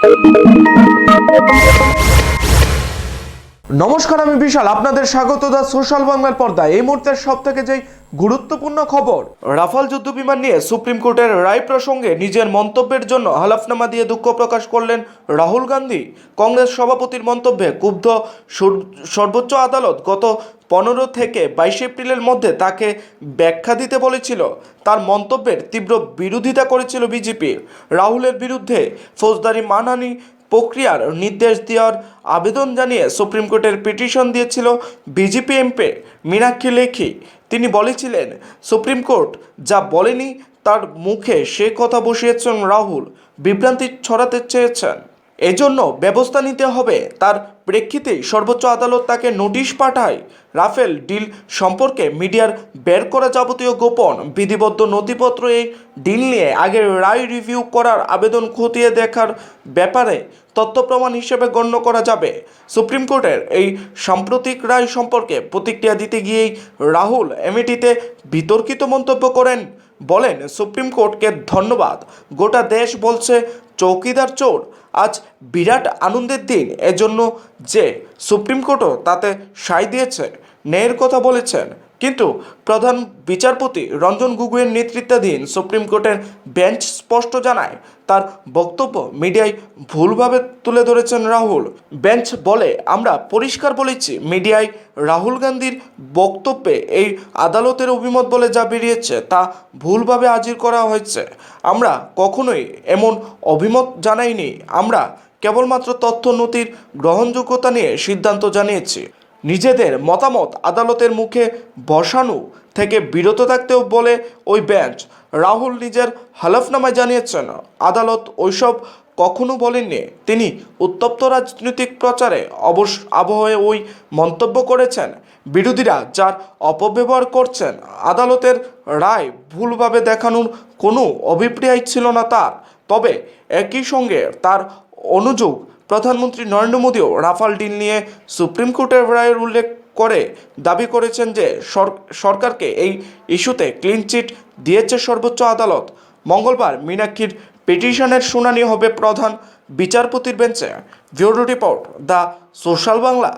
Thank you. নমস্কার, আমি বিশাল। আপনাদের স্বাগত দা সোশ্যাল বাংলার পর্দায়। এই মুহূর্তের সব থেকে যে গুরুত্বপূর্ণ খবর, রাফাল যুদ্ধ বিমান নিয়ে সুপ্রিম কোর্টের রায় প্রসঙ্গে নিজের মন্তব্যের জন্য হলফনামা দিয়ে দুঃখ প্রকাশ করলেন রাহুল গান্ধী। কংগ্রেস সভাপতির মন্তব্যে ক্ষুব্ধ সর্বোচ্চ আদালত গত পনেরো থেকে বাইশে এপ্রিলের মধ্যে তাকে ব্যাখ্যা দিতে বলেছিল। তার মন্তব্যের তীব্র বিরোধিতা করেছিল বিজেপি। রাহুলের বিরুদ্ধে ফৌজদারি মানহানি প্রক্রিয়ার নির্দেশ দেওয়ার আবেদন জানিয়ে সুপ্রিম কোর্টের পিটিশন দিয়েছিল বিজেপি এমপি মীনাক্ষী লেখি। তিনি বলেছিলেন, সুপ্রিম কোর্ট যা বলেনি তার মুখে সে কথা বসিয়েছেন রাহুল। বিভ্রান্তি ছড়াতে চেয়েছেন। এজন্য ব্যবস্থা নিতে হবে। তার প্রেক্ষিতেই সর্বোচ্চ আদালত তাকে নোটিশ পাঠায়। রাফেল ডিল সম্পর্কে মিডিয়ার বের করা যাবতীয় গোপন, বিধিবদ্ধ নথিপত্র এই ডিল নিয়ে আগের রায় রিভিউ করার আবেদন খতিয়ে দেখার ব্যাপারে তথ্য প্রমাণ হিসেবে গণ্য করা যাবে। সুপ্রিম কোর্টের এই সাম্প্রতিক রায় সম্পর্কে প্রতিক্রিয়া দিতে গিয়েই রাহুল এমিটিতে বিতর্কিত মন্তব্য করেন বলেন, সুপ্রিম কোর্টকে ধন্যবাদ। গোটা দেশ বলছে চৌকিদার চোর আজ বিরাট আনন্দের দিন। এজন্য যে সুপ্রিম কোর্টও তাতে সাই দিয়েছে, ন্যায়ের কথা বলেছেন কিন্তু প্রধান বিচারপতি রঞ্জন গগৈয়ের নেতৃত্বাধীন সুপ্রিম কোর্টের বেঞ্চ স্পষ্ট জানায়, তার বক্তব্য মিডিয়ায় ভুলভাবে তুলে ধরেছেন রাহুল। বেঞ্চ বলে, আমরা পরিষ্কার বলেছি, মিডিয়ায় রাহুল গান্ধীর বক্তব্যে এই আদালতের অভিমত বলে যা বেরিয়েছে তা ভুলভাবে হাজির করা হয়েছে। আমরা কখনোই এমন অভিমত জানাইনি। আমরা কেবলমাত্র তথ্য নথির গ্রহণযোগ্যতা নিয়ে সিদ্ধান্ত জানিয়েছি। নিজেদের মতামত আদালতের মুখে বসানো থেকে বিরত থাকতেও বলে ওই বেঞ্চ। রাহুল নিজের হলফনামায় জানিয়েছেন, আদালত ওইসব কখনো বলেননি। তিনি উত্তপ্ত রাজনৈতিক প্রচারে অবশ্য আবহে ওই মন্তব্য করেছেন। বিরোধীরা যার অপব্যবহার করছেন, আদালতের রায় ভুলভাবে দেখানোর কোনো অভিপ্রায় ছিল না তার। তবে একই সঙ্গে তার অনুযোগ প্রধানমন্ত্রী নরেন্দ্র মোদীও রাফাল ডিল নিয়ে সুপ্রিম কোর্টের রায়ের উল্লেখ করে দাবি করেছেন যে সরকারকে এই ইস্যুতে ক্লিন চিট দিয়েছে সর্বোচ্চ আদালত। মঙ্গলবার মীনাক্ষীর পিটিশনের শুনানি হবে প্রধান বিচারপতির বেঞ্চে। Bureau report the social Bangla.